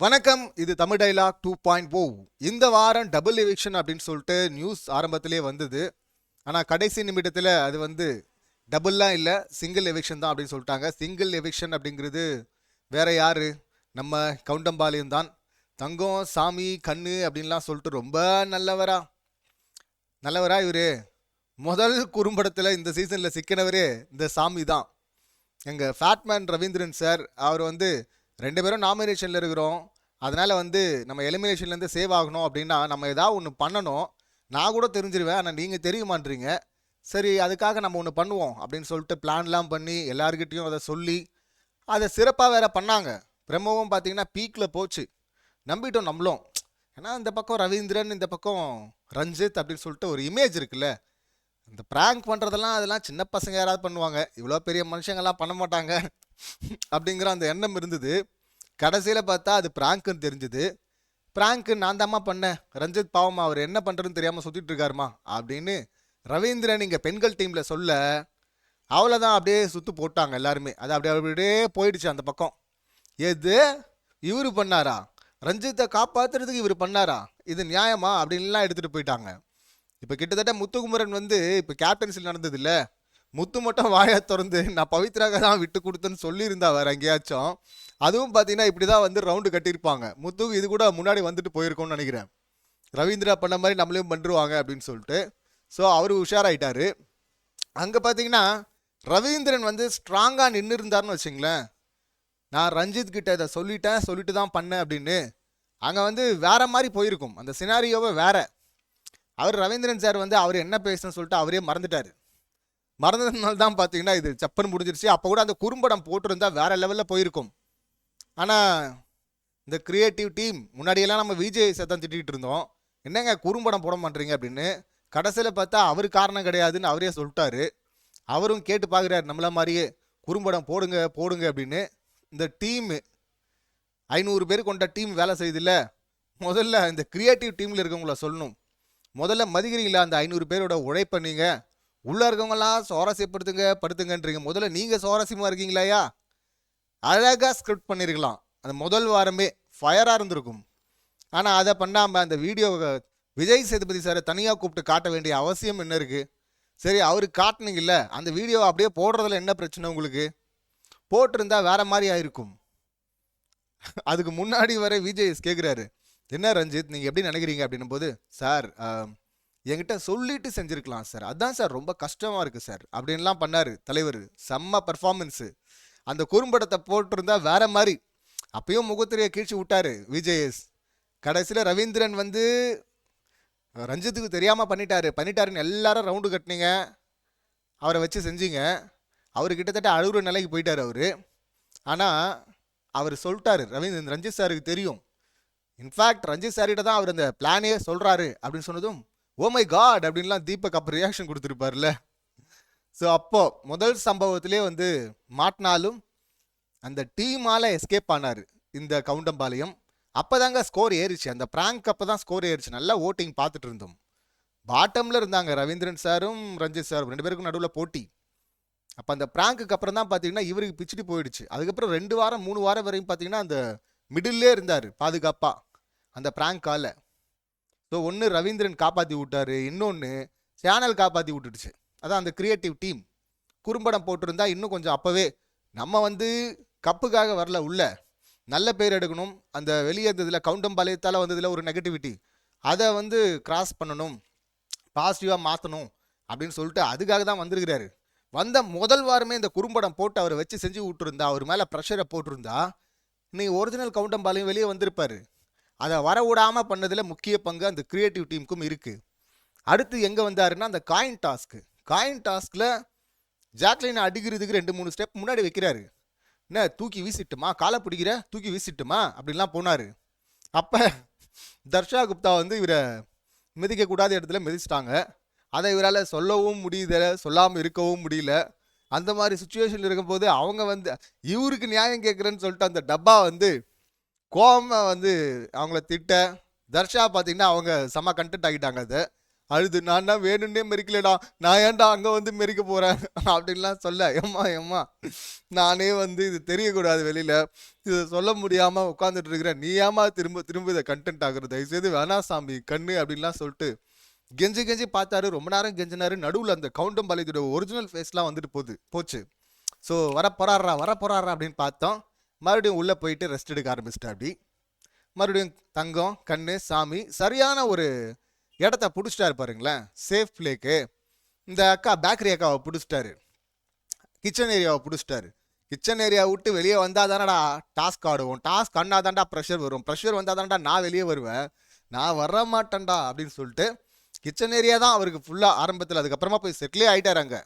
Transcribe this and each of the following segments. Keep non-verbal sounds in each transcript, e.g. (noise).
வணக்கம் இது Tamil dialogue two point O. இந்த வாரம் டபுள் எவிக்ஷன் அப்படின்னு சொல்லிட்டு நியூஸ் ஆரம்பத்திலே வந்தது. ஆனால் கடைசி நிமிடத்தில் அது வந்து டபுள்லாம் இல்லை சிங்கிள் எவிக்ஷன் தான் அப்படின்னு சொல்லிட்டாங்க. சிங்கிள் எவிக்ஷன் அப்படிங்கிறது வேற யாரு? நம்ம கவுண்டம்பாளையம் தான். தங்கம் சாமி கண்ணு அப்படின்லாம் சொல்லிட்டு ரொம்ப நல்லவரா. நல்லவரா இவர். முதல் குறும்படத்தில் இந்த சீசனில் சிக்கினவரே இந்த சாமி தான். எங்கள் ஃபேட்மேன் ரவீந்திரன் சார் அவர் வந்து ரெண்டு பேரும் நாமினேஷனில் இருக்கிறோம். அதனால் வந்து நம்ம எலிமினேஷன்லேருந்து சேவ் ஆகணும் அப்படின்னா நம்ம ஏதாவது ஒன்று பண்ணணும். நான் கூட தெரிஞ்சிருவேன். ஆனால் நீங்கள் தெரிய மாட்டீங்க சரி அதுக்காக நம்ம ஒன்று பண்ணுவோம் அப்படின்னு சொல்லிட்டு பிளான்லாம் பண்ணி எல்லாருக்கிட்டேயும் அதை சொல்லி அதை சிறப்பாக வேற பண்ணாங்க. பிரம்மவும் பார்த்தீங்கன்னா பீக்கில் போச்சு. நம்பிட்டோம் நம்மளும் ஏன்னா இந்த பக்கம் ரவீந்திரன் இந்த பக்கம் ரஞ்சித் அப்படின்னு சொல்லிட்டு ஒரு இமேஜ் இருக்குல்ல. இந்த ப்ராங்க் பண்ணுறதெல்லாம் அதெல்லாம் சின்ன பசங்க யாராவது பண்ணுவாங்க. இவ்வளோ பெரிய மனுஷங்கெல்லாம் பண்ண மாட்டாங்க. அப்படிங்கிற அந்த எண்ணம் இருந்தது. கடைசியில் பார்த்தா அது ப்ராங்க்குன்னு தெரிஞ்சுது. ப்ராங்க்கு நான் தாம்மா பண்ணேன். ரஞ்சித் பாவமா அவர் என்ன பண்ணுறதுன்னு தெரியாமல் சுற்றிட்டு இருக்காருமா அப்படின்னு ரவீந்திரன் இங்கே பெண்கள் டீமில் சொல்ல அவ்வளோதான் அப்படியே சுற்று போட்டாங்க எல்லாருமே. அது அப்படியே அப்படியே போயிடுச்சு அந்த பக்கம். எது? இவர் பண்ணாரா? ரஞ்சித்தை காப்பாத்துறதுக்கு இவர் பண்ணாரா? இது நியாயமா? அப்படின்லாம் எடுத்துகிட்டு போயிட்டாங்க. இப்போ கிட்டத்தட்ட முத்துக்குமரன் வந்து இப்போ கேப்டன்சில் நடந்தது இல்லை. முத்து மட்டும் வாயை திறந்து நான் பவித்ராக தான் விட்டு கொடுத்தேன்னு சொல்லியிருந்தா வேற எங்கேயாச்சும்? அதுவும் பார்த்தீங்கன்னா இப்படி தான் வந்து ரவுண்டு கட்டியிருப்பாங்க. முத்துக்கு இது கூட முன்னாடி வந்துட்டு போயிருக்கோம்னு நினைக்கிறேன். ரவீந்திரா பண்ண மாதிரி நம்மளையும் பண்ணுருவாங்க அப்படின்னு சொல்லிட்டு. ஸோ அவர் உஷாராயிட்டார். அங்கே பார்த்தீங்கன்னா ரவீந்திரன் வந்து ஸ்ட்ராங்காக நின்று இருந்தாருன்னு வச்சுங்களேன். நான் ரஞ்சித் கிட்ட இதை சொல்லிட்டேன் சொல்லிட்டு தான் பண்ணேன் அப்படின்னு. அங்கே வந்து வேற மாதிரி போயிருக்கும். அந்த சினாரியோவை வேற. அவர் ரவீந்திரன் சார் வந்து அவர் என்ன பேசுன்னு சொல்லிட்டு அவரே மறந்துட்டார். மறந்ததுனால தான் பார்த்தீங்கன்னா இது சப்பன் முடிஞ்சிருச்சு. அப்போ கூட அந்த குறும்படம் போட்டிருந்தா வேற லெவலில் போயிருக்கும். ஆனால் இந்த கிரியேட்டிவ் டீம் முன்னாடியெல்லாம் நம்ம விஜய் சத்தம் திட்டிகிட்டு இருந்தோம். என்னங்க குறும்படம் போட மாட்டீங்க அப்படின்னு. கடைசியில் பார்த்தா அவர் காரணம் கிடையாதுன்னு அவரே சொல்லிட்டாரு. அவரும் கேட்டு பார்க்குறாரு நம்மள மாதிரியே குறும்படம் போடுங்க போடுங்க அப்படின்னு. இந்த டீமு ஐநூறு பேர் கொண்ட டீம் வேலை செய்யுதுல்ல முதல்ல இந்த கிரியேட்டிவ் டீமில் இருக்கவங்கள சொல்லணும். முதல்ல மதிக்கிறீங்களா அந்த ஐநூறு பேரோட உழைப்பை நீங்கள் உள்ளே இருக்கவங்களாம் சுவாரஸ்யப்படுத்துங்க படுத்துங்கன்றீங்க. முதல்ல நீங்கள் சுவாரஸ்யமாக இருக்கீங்களாயா அழகாக ஸ்கிரிப்ட் பண்ணியிருக்கலாம் அந்த முதல் வாரமே ஃபயராக இருந்திருக்கும். ஆனால் அதை பண்ணாமல் அந்த வீடியோவை விஜய் சேதுபதி சாரை தனியாக கூப்பிட்டு காட்ட வேண்டிய அவசியம் என்ன இருக்குது சரி அவர் காட்டுனீங்கல்ல அந்த வீடியோவை அப்படியே போடுறதுல என்ன பிரச்சனை உங்களுக்கு? போட்டிருந்தா வேறு மாதிரி ஆயிருக்கும். அதுக்கு முன்னாடி வரை விஜய் கேட்குறாரு என்ன ரஞ்சித் நீங்கள் எப்படி நினைக்கிறீங்க? அப்படின்னும் போது சார் என்கிட்ட சொல்லிட்டு செஞ்சுருக்கலாம் சார். அதான் சார் ரொம்ப கஷ்டமாக இருக்குது சார். அப்படின்லாம் பண்ணார் தலைவர். செம்ம பர்ஃபார்மன்ஸு அந்த குறும்படத்தை போட்டிருந்தா வேற மாதிரி. அப்பயும் முகத்திரையை கீழ்ச்சி விட்டாரு விஜயஸ் கடைசியில் ரவீந்திரன் வந்து ரஞ்சித்துக்கு தெரியாமல் பண்ணிட்டாரு. பண்ணிட்டாருன்னு எல்லாரும் ரவுண்டு கட்டினீங்க. அவரை வச்சு செஞ்சீங்க. அவர் கிட்டத்தட்ட அழுகுற நிலைக்கு போயிட்டார் அவர். ஆனால் அவர் சொல்லிட்டாரு ரவீந்திரன் ரஞ்சித் சாருக்கு தெரியும். இன்ஃபேக்ட் ரஞ்சித் சார்கிட்ட தான் அவர் அந்த பிளானே சொல்கிறாரு அப்படின்னு சொன்னதும் ஓ மை காட் அப்படின்லாம் தீபக் அப்போ ரியாக்ஷன் கொடுத்துருப்பார்ல. ஸோ அப்போது முதல் சம்பவத்திலே வந்து மாட்டினாலும் அந்த டீமால் எஸ்கேப் ஆனார் இந்த கவுண்டம்பாளையம். அப்போதாங்க ஸ்கோர் ஏறிச்சு. அந்த ப்ராங்க் அப்போ தான் ஸ்கோர் ஏறிச்சு. நல்லா ஓட்டிங் பார்த்துட்டு இருந்தோம். பாட்டமில் இருந்தாங்க ரவீந்திரன் சாரும் ரஞ்சித் சாரும். ரெண்டு பேருக்கும் நடுவில் போட்டி. அப்போ அந்த ப்ராங்க்குக்கு அப்புறம் தான் பார்த்தீங்கன்னா இவருக்கு பிச்சுட்டு போயிடுச்சு. அதுக்கப்புறம் ரெண்டு வாரம் மூணு வாரம் வரையும் பார்த்தீங்கன்னா அந்த மிடில்லே இருந்தார் பாதுகாப்பாக அந்த ப்ராங்க் காலை ஸோ ஒன்று ரவீந்திரன் காப்பாற்றி விட்டாரு இன்னொன்று சேனல் காப்பாற்றி விட்டுடுச்சு. அதான் அந்த க்ரியேட்டிவ் டீம் குறும்படம் போட்டிருந்தா இன்னும் கொஞ்சம் அப்போவே நம்ம வந்து கப்புக்காக வரல உள்ள. நல்ல பேர் எடுக்கணும். அந்த வெளியே இருந்ததில் கவுண்டம்பாளையத்தால் வந்ததில் ஒரு நெகட்டிவிட்டி அதை வந்து கிராஸ் பண்ணணும். பாசிட்டிவாக மாற்றணும் அப்படின்னு சொல்லிட்டு அதுக்காக தான் வந்திருக்கிறாரு. வந்த முதல் வாரமே இந்த குறும்படம் போட்டு அவரை வச்சு செஞ்சு விட்டுருந்தா அவர் மேலே ப்ரெஷரை போட்டிருந்தா இன்னைக்கு ஒரிஜினல் கவுண்டம்பாளையம் வெளியே வந்திருப்பாரு. அதை வர விடாமல் பண்ணதில் முக்கிய பங்கு அந்த க்ரியேட்டிவ் டீமுக்கும் இருக்குது அடுத்து எங்கே வந்தாருன்னா அந்த காயின் டாஸ்க்கு காயின் டாஸ்கில் ஜாக்லினை அடிக்கிறதுக்கு ரெண்டு மூணு ஸ்டெப் முன்னாடி வைக்கிறாரு. என்ன தூக்கி வீசிட்டுமா? காலை பிடிக்கிற? தூக்கி வீசிட்டுமா? அப்படின்லாம் போனார். அப்போ தர்ஷா குப்தா வந்து இவரை மிதிக்கக்கூடாத இடத்துல மிதிச்சிட்டாங்க. அதை இவரால் சொல்லவும் முடியல சொல்லாமல் இருக்கவும் முடியல. அந்த மாதிரி சுச்சுவேஷனில் இருக்கும்போது அவங்க வந்து இவருக்கு நியாயம் கேட்குறேன்னு சொல்லிட்டு அந்த டப்பா வந்து கோவமா வந்து அவங்கள திட்ட தர்ஷா பார்த்தீங்கன்னா அவங்க செம்ம கண்டென்ட் ஆகிட்டாங்க அது. அழுது நான் தான் வேணும்னே மெரிக்கலடா. நான் ஏன்டா அங்கே வந்து மெரிக்க போகிறேன் (laughs) அப்படின்லாம் சொல்ல ஏம்மா ஏம்மா நானே வந்து இது தெரியக்கூடாது வெளியில். இதை சொல்ல முடியாமல் உட்காந்துட்டு இருக்கிறேன். நீ ஏமா திரும்ப திரும்ப இதை கண்டென்ட் ஆகுறது தயவுசெய்து வேணா சாமி கண்ணு அப்படின்லாம் சொல்லிட்டு கெஞ்சி கெஞ்சி பார்த்தாரு. ரொம்ப நேரம் கெஞ்சினாரு. நடுவில் அந்த கவுண்டம்பாளையத்தோட ஒரிஜினல் ஃபேஸ்லாம் வந்துட்டு போகுது போச்சு. ஸோ வர போறாரா வர போறாரா அப்படின்னு பார்த்தோம். மறுபடியும் உள்ளே போயிட்டு ரெஸ்ட் எடுக்க ஆரம்பிச்சிட்டா அப்படி. மறுபடியும் தங்கம் கண் சாமி சரியான ஒரு இடத்த பிடிச்சிட்டாரு பாருங்களேன். சேஃப் பிளேக்கு இந்த அக்கா பேக்கரி அக்காவை பிடிச்சிட்டாரு. கிச்சன் ஏரியாவை பிடிச்சிட்டாரு. கிச்சன் ஏரியா விட்டு வெளியே வந்தால் தானடா டாஸ்க் ஆடுவோம். டாஸ்க் அண்ணா தான்டா ப்ரெஷர் வரும். ப்ரெஷர் வந்தால் தான்டா நான் வெளியே வருவேன். நான் வர மாட்டேன்டா அப்படின்னு சொல்லிட்டு கிச்சன் ஏரியா தான் அவருக்கு ஃபுல்லாக ஆரம்பத்தில். அதுக்கப்புறமா போய் செட்டிலே ஆகிட்டார் அங்கே.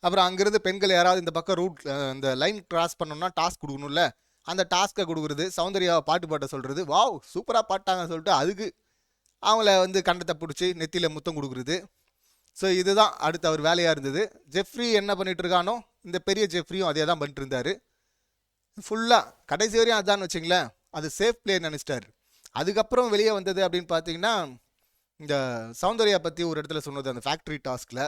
அப்புறம் அங்கேருந்து பெண்கள் யாராவது இந்த பக்கம் ரூட் இந்த லைன் கிராஸ் பண்ணோம்னா டாஸ்க் கொடுக்கணும்ல. அந்த டாஸ்க்கை கொடுக்குறது சௌந்தர்யாவை பாட்டு பாட்ட சொல்கிறது வாவ் சூப்பராக பாட்டாங்கன்னு சொல்லிட்டு அதுக்கு அவங்கள வந்து கண்டத்தை பிடிச்சி நெத்தியில் முத்தம் கொடுக்குறது. ஸோ இதுதான் அடுத்து அவர் வேலையாக இருந்தது. ஜெஃப்ரி என்ன பண்ணிட்டு இருக்கானோ இந்த பெரிய ஜெஃப்ரியும் அதே தான் பண்ணிட்டு இருந்தார். ஃபுல்லாக கடைசி வரையும் அதான் வச்சிங்களேன் அது சேஃப் பிளே நினச்சிட்டாரு. அதுக்கப்புறம் வெளியே வந்தது அப்படின்னு பார்த்தீங்கன்னா இந்த சௌந்தர்யா பற்றி ஒரு இடத்துல சொன்னது அந்த ஃபேக்ட்ரி டாஸ்கில்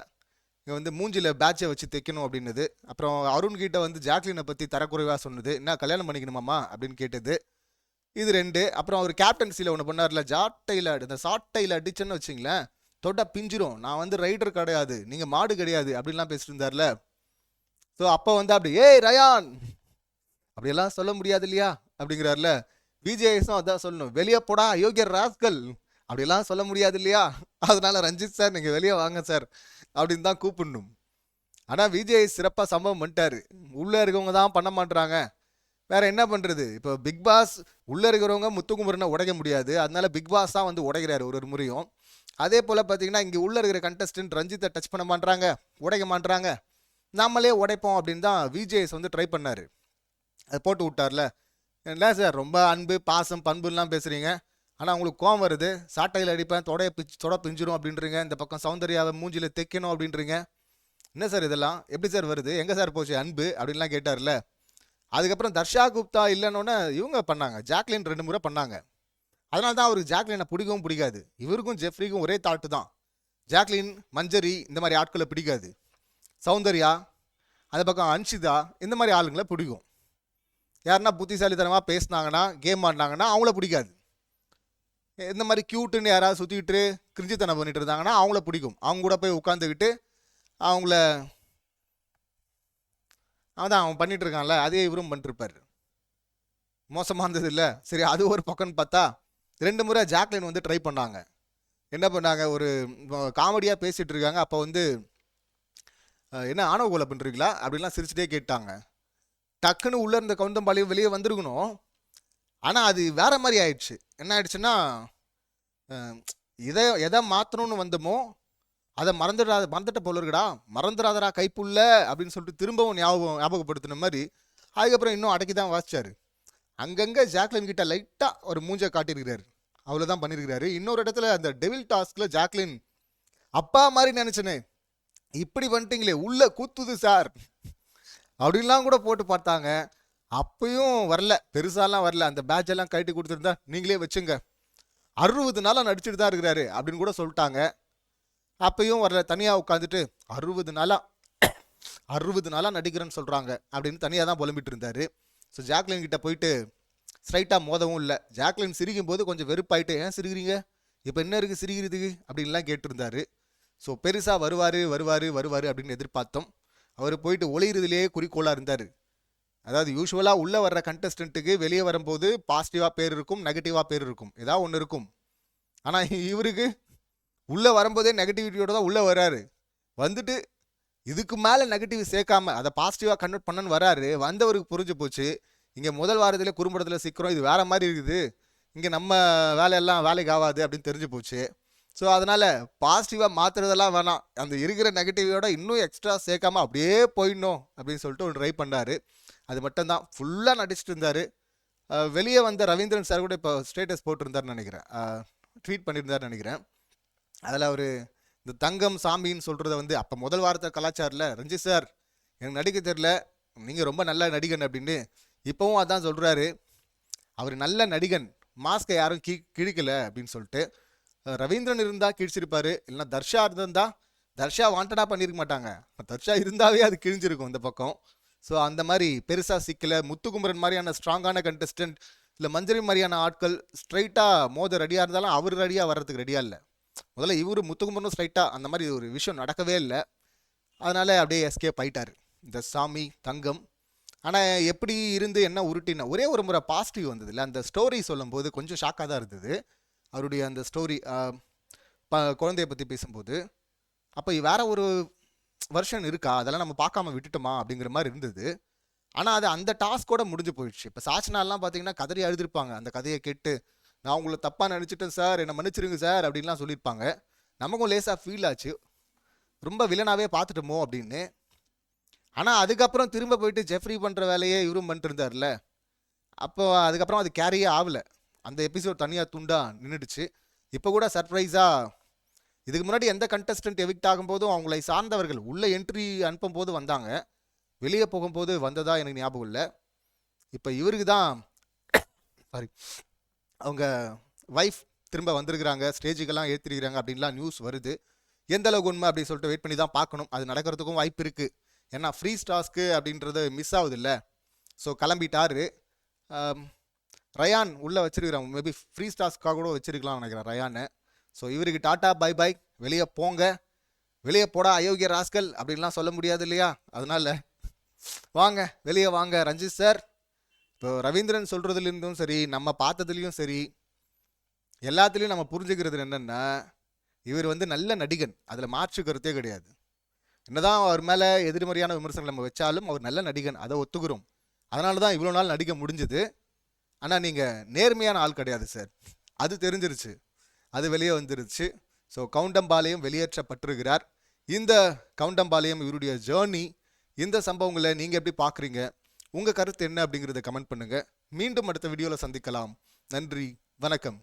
இங்கே வந்து மூஞ்சில பேட்சை வச்சு தைக்கணும் அப்படின்னது. அப்புறம் அருண்கிட்ட வந்து ஜாக்லினை பற்றி தரக்குறைவாக சொன்னது. என்ன கல்யாணம் பண்ணிக்கணுமாமா அப்படின்னு கேட்டது. இது ரெண்டு. அப்புறம் அவர் கேப்டன்சியில் ஒன்று பண்ணார்ல ஜாட்டையில் இந்த சாட்டையில் அடிச்சேன்னு வச்சிங்களேன் தொட்டா பிஞ்சிரும். நான் வந்து ரைடர் கிடையாது. நீங்கள் மாடு கிடையாது அப்படின்லாம் பேசிட்டு இருந்தார்ல. ஸோ அப்போ வந்து அப்படி ஏய் ரயான்! அப்படியெல்லாம் சொல்ல முடியாது இல்லையா? அப்படிங்கிறார்ல. பிஜேஎஸும் அதான் சொல்லணும். வெளியே போடா யோகியர் ராஸ்கல்! அப்படியெல்லாம் சொல்ல முடியாது இல்லையா? அதனால ரஞ்சித் சார் நீங்கள் வெளியே வாங்க சார். அப்படின்னு தான் கூப்பிடணும். ஆனால் விஜய் சிறப்பாக சம்பவம் பண்ணிட்டாரு. உள்ளே இருக்கவங்க தான் பண்ண மாட்றாங்க. வேற என்ன பண்ணுறது இப்போ பிக் பாஸ் உள்ளே இருக்கிறவங்க முத்துக்குமரனை உடைக்க முடியாது. அதனால பிக் பாஸ் தான் வந்து உடைக்கிறாரு ஒரு ஒரு முறையும். அதே போல் பார்த்தீங்கன்னா இங்கே உள்ளே இருக்கிற கண்டஸ்டன்ட் ரஞ்சித்தை டச் பண்ண மாட்றாங்க. உடைக்க மாட்றாங்க. நம்மளே உடைப்போம் அப்படின்னு தான் விஜேஎஸ் வந்து ட்ரை பண்ணார். அது போட்டு விட்டார்ல. என்ன சார் ரொம்ப அன்பு பாசம் பண்புலாம் பேசுகிறீங்க ஆனால் உங்களுக்கு கோவம் வருது. சாட்டையில் அடிப்பேன் தொடைய பிச்சு தொட பிஞ்சிரும் அப்படின்றீங்க. இந்த பக்கம் சௌந்தர்யாவை மூஞ்சியில் தைக்கணும் அப்படின்றீங்க. என்ன சார் இதெல்லாம்? எப்படி சார் வருது? எங்கே சார் போச்சு? அன்பு அப்படின்லாம் கேட்டார்ல. அதுக்கப்புறம் தர்ஷா குப்தா இல்லைன்னொன்னே இவங்க பண்ணாங்க. ஜாக்லின் ரெண்டு முறை பண்ணாங்க. அதனால தான் அவருக்கு ஜாக்லினை பிடிக்கவும் பிடிக்காது. இவருக்கும் ஜெஃப்ரிக்கும் ஒரே தாட்டு தான். ஜாக்லின் மஞ்சரி இந்த மாதிரி ஆட்களை பிடிக்காது. சௌந்தர்யா அந்த பக்கம் அன்ஷிதா இந்த மாதிரி ஆளுங்களை பிடிக்கும். யாருன்னா புத்திசாலித்தனமாக பேசுனாங்கன்னா கேம் ஆடினாங்கன்னா அவங்கள பிடிக்காது. இந்த மாதிரி க்யூட்டுன்னு யாராவது சுற்றிக்கிட்டு கிரிஞ்சித்தனம் பண்ணிட்டு இருந்தாங்கன்னா அவங்கள பிடிக்கும். அவங்க கூட போய் உட்காந்துக்கிட்டு அவங்கள அதான் அவன் பண்ணிட்டு இருக்கான்ல அதே இவரும் பண்ணிருப்பார் மோசமாக இருந்தது இல்லை. சரி அது ஒரு பக்கம்னு பார்த்தா ரெண்டு முறை ஜாக்லின் வந்து ட்ரை பண்ணாங்க. என்ன பண்ணாங்க? ஒரு காமெடியாக பேசிகிட்டு இருக்காங்க. அப்போ வந்து என்ன ஆணவ கொலை பண்ணுறீங்களா அப்படின்லாம் சிரிச்சுட்டே கேட்டாங்க. டக்குன்னு உள்ளே இருந்த கவுந்தம்பாளையம் வெளியே வந்திருக்கணும். ஆனால் அது வேற மாதிரி ஆயிடுச்சு. என்ன ஆயிடுச்சுன்னா இதை எதை மாற்றணும்னு வந்தோமோ அதை மறந்துடாத மறந்துட்ட போல இருக்குடா மறந்துடாதடா கைப்புள்ள அப்படின்னு சொல்லிட்டு திரும்பவும் ஞாபகம் ஞாபகப்படுத்தின மாதிரி அதுக்கப்புறம் இன்னும் அடக்கி தான் வாசிச்சார். அங்கங்கே ஜாக்லின் கிட்ட லைட்டாக ஒரு மூஞ்சை காட்டியிருக்கிறாரு. அவ்வளோதான் பண்ணியிருக்கிறாரு. இன்னொரு இடத்துல அந்த டெவில் டாஸ்கில் ஜாக்லின் அப்பா மாதிரி நினச்சனே இப்படி பண்ணிட்டீங்களே உள்ளே கூத்துது சார். அப்படின்லாம் கூட போட்டு பார்த்தாங்க. அப்பயும் வரல. பெருசாலாம் வரல. அந்த பேட்ச் எல்லாம் கழட்டி கொடுத்துருந்தா நீங்களே வச்சுங்க. அறுபது நாளாக நடிச்சுட்டு தான் இருக்கிறாரு அப்படின்னு கூட சொல்லிட்டாங்க. அப்பயும் வரல. தனியாக உட்காந்துட்டு அறுபது நாளாக அறுபது நாளாக நடிக்கிறேன்னு சொல்கிறாங்க அப்படின்னு தனியாக தான் புலம்பிட்டு இருந்தாரு. ஸோ ஜாக்லின் கிட்ட போயிட்டு ஸ்ட்ரைட்டாக மோதவும் இல்லை. ஜாக்லின் சிரிக்கும் போது கொஞ்சம் வெறுப்பாயிட்டு ஏன் சிரிக்கிறீங்க? இப்போ என்ன இருக்குது சிரிக்கிறதுக்கு? அப்படின்லாம் கேட்டிருந்தாரு. ஸோ பெருசாக வருவார் வருவார் வருவார் அப்படின்னு எதிர்பார்த்தோம். அவர் போயிட்டு ஒளியிறதுலேயே குறிக்கோளாக இருந்தார். அதாவது யூஸ்வலாக உள்ளே வர்ற கண்டஸ்டண்ட்டுக்கு வெளியே வரும்போது பாசிட்டிவாக பேர் இருக்கும் நெகட்டிவாக பேர் இருக்கும். ஏதாவது ஒன்று இருக்கும். ஆனால் இவருக்கு உள்ளே வரும்போதே நெகட்டிவிட்டியோட தான் உள்ளே வராரு வந்துட்டு இதுக்கு மேலே நெகட்டிவ் சேர்க்காம அதை பாசிட்டிவாக கன்வெர்ட் பண்ணன்னு வராரு வந்தவருக்கு புரிஞ்சு போச்சு. இங்கே முதல் வாரத்தில் குறும்படத்தில் சிக்கிறோம் இது வேறு மாதிரி இருக்குது. இங்கே நம்ம வேலையெல்லாம் வேலைக்கு ஆகாது அப்படின்னு தெரிஞ்சு போச்சு. ஸோ அதனால் பாசிட்டிவாக மாற்றுறதெல்லாம் வேணாம். அந்த இருக்கிற நெகட்டிவோட இன்னும் எக்ஸ்ட்ரா சேர்க்காமல் அப்படியே போயிடணும் அப்படின்னு சொல்லிட்டு ஒரு ட்ரை பண்ணார். அது மட்டும்தான். ஃபுல்லாக நடிச்சிட்டு இருந்தார். வெளியே வந்த ரவீந்திரன் சார் கூட இப்போ ஸ்டேட்டஸ் போட்டிருந்தாருன்னு நினைக்கிறேன். ட்வீட் பண்ணியிருந்தாருன்னு நினைக்கிறேன். அதில் அவர் இந்த தங்கம் சாமின்னு சொல்கிறத வந்து அப்போ முதல் வாரத்தை கலாச்சாரில் ரஞ்சித் சார் எனக்கு நடிக்க தெரில நீங்கள் ரொம்ப நல்ல நடிகன் அப்படின்னு இப்போவும் அதான் சொல்கிறாரு அவர் நல்ல நடிகன். மாஸ்க்கை யாரும் கி கிழிக்கலை அப்படின்னு சொல்லிட்டு ரவீந்திரன் இருந்தால் கிழிச்சிருப்பாரு இல்லைன்னா தர்ஷா இருந்திருந்தா தர்ஷா வாண்டடாக பண்ணியிருக்க மாட்டாங்க. தர்ஷா இருந்தாவே அது கிழிஞ்சிருக்கும் இந்த பக்கம். ஸோ அந்த மாதிரி பெருசாக சிக்கலை முத்துக்குமரன் மாதிரியான ஸ்ட்ராங்கான கண்டஸ்டன்ட் இல்லை மஞ்சரி மாதிரியான ஆட்கள் ஸ்ட்ரைட்டாக மோத ரெடியாக இருந்தாலும் அவர் ரெடியாக வர்றதுக்கு ரெடியாக இல்லை. முதல்ல இவர் முத்துக்குமரனும் ஸ்ட்ரைட்டாக அந்த மாதிரி ஒரு விஷயம் நடக்கவே இல்லை. அதனால அப்படியே எஸ்கேப் ஆயிட்டார். இந்த சாமி தங்கம். ஆனால் எப்படி இருந்து என்ன உருட்டின ஒரே ஒரு முறை பாசிட்டிவ் வந்தது இல்லை. அந்த ஸ்டோரி சொல்லும்போது கொஞ்சம் ஷாக்காக தான் இருந்தது. அவருடைய அந்த ஸ்டோரி ப குழந்தைய பற்றி பேசும்போது அப்போ வேற ஒரு வருஷன் இருக்கா? அதெல்லாம் நம்ம பார்க்காம விட்டுட்டோமா? அப்படிங்கிற மாதிரி இருந்தது. ஆனால் அது அந்த டாஸ்கோட முடிஞ்சு போயிடுச்சு. இப்போ சாச்சனாலாம் பார்த்தீங்கன்னா கதறி அழுதுருப்பாங்க. அந்த கதையை கேட்டு நான் உங்களை தப்பாக நினச்சிட்டேன் சார். என்னை மன்னிச்சிருங்க சார். அப்படின்லாம் சொல்லியிருப்பாங்க. நமக்கும் லேசாக ஃபீல் ஆச்சு. ரொம்ப வில்லனாகவே பார்த்துட்டோமோ அப்படின்னு. ஆனால் அதுக்கப்புறம் திரும்ப போயிட்டு ஜெஃப்ரி பண்ணுற வேலையே இவரும் பண்ணிட்டு இருந்தார்ல அப்போ அதுக்கப்புறம் அது கேரியே ஆகலை. அந்த எபிசோட் தனியாக துண்டாக நின்றுடுச்சு இப்போ கூட சர்ப்ரைஸாக இதுக்கு முன்னாடி எந்த கண்டஸ்டன்ட் எவிக்ட் ஆகும்போதும் அவங்களை சார்ந்தவர்கள் உள்ளே என்ட்ரி அனுப்பும் போது வந்தாங்க. வெளியே போகும்போது வந்ததா எனக்கு ஞாபகம் இல்லை. இப்போ இவருக்கு தான் சாரி அவங்க ஒய்ஃப் திரும்ப வந்திருக்கிறாங்க ஸ்டேஜுக்கெல்லாம் ஏற்றிருக்கிறாங்க அப்படின்லாம் நியூஸ் வருது. எந்த அளவுக்கு உண்மை அப்படின்னு சொல்லிட்டு வெயிட் பண்ணி தான் பார்க்கணும். அது நடக்கிறதுக்கும் வாய்ப்பு இருக்குது ஏன்னா ஃப்ரீ ஸ்டாஸ்க்கு அப்படின்றது மிஸ் ஆகுது இல்லை. ஸோ கிளம்பிட்டாரு. ரயான் உள்ளே வச்சிருக்கிறான் மேபி ஃப்ரீ ஸ்டாஸ்க்காக கூட வச்சிருக்கலாம் நினைக்கிறேன் ரயானு ஸோ இவருக்கு டாட்டா பை பை வெளியே போங்க. வெளியே போடா அயோக்கிய ராஸ்கல் அப்படின்லாம் சொல்ல முடியாது இல்லையா? அதனால வாங்க வெளியே வாங்க. ரஞ்சித் சார் இப்போ ரவீந்திரன் சொல்கிறதுலேருந்தும் சரி நம்ம பார்த்ததுலேயும் சரி எல்லாத்துலேயும் நம்ம புரிஞ்சுக்கிறது என்னென்னா இவர் வந்து நல்ல நடிகன். அதில் மாற்று கருத்தே கிடையாது. என்னதான் அவர் மேலே எதிர்மறையான விமர்சனங்கள் நம்ம வச்சாலும் அவர் நல்ல நடிகன். அதை ஒத்துக்கிறோம். அதனால தான் இவ்வளோ நாள் நடிக்க முடிஞ்சது. ஆனால் நீங்கள் நேர்மையான ஆள் கிடையாது சார் அது தெரிஞ்சிருச்சு. அது வெளியே வந்துருச்சு. ஸோ கவுண்டம்பாளையம் வெளியேற்றப்பட்டிருக்கிறார். இந்த கவுண்டம்பாளையம் இவருடைய ஜேர்னி இந்த சம்பவங்களை நீங்கள் எப்படி பார்க்குறீங்க? உங்கள் கருத்து என்ன அப்படிங்கிறத கமெண்ட் பண்ணுங்கள் மீண்டும் அடுத்த வீடியோவில் சந்திக்கலாம். நன்றி. வணக்கம்.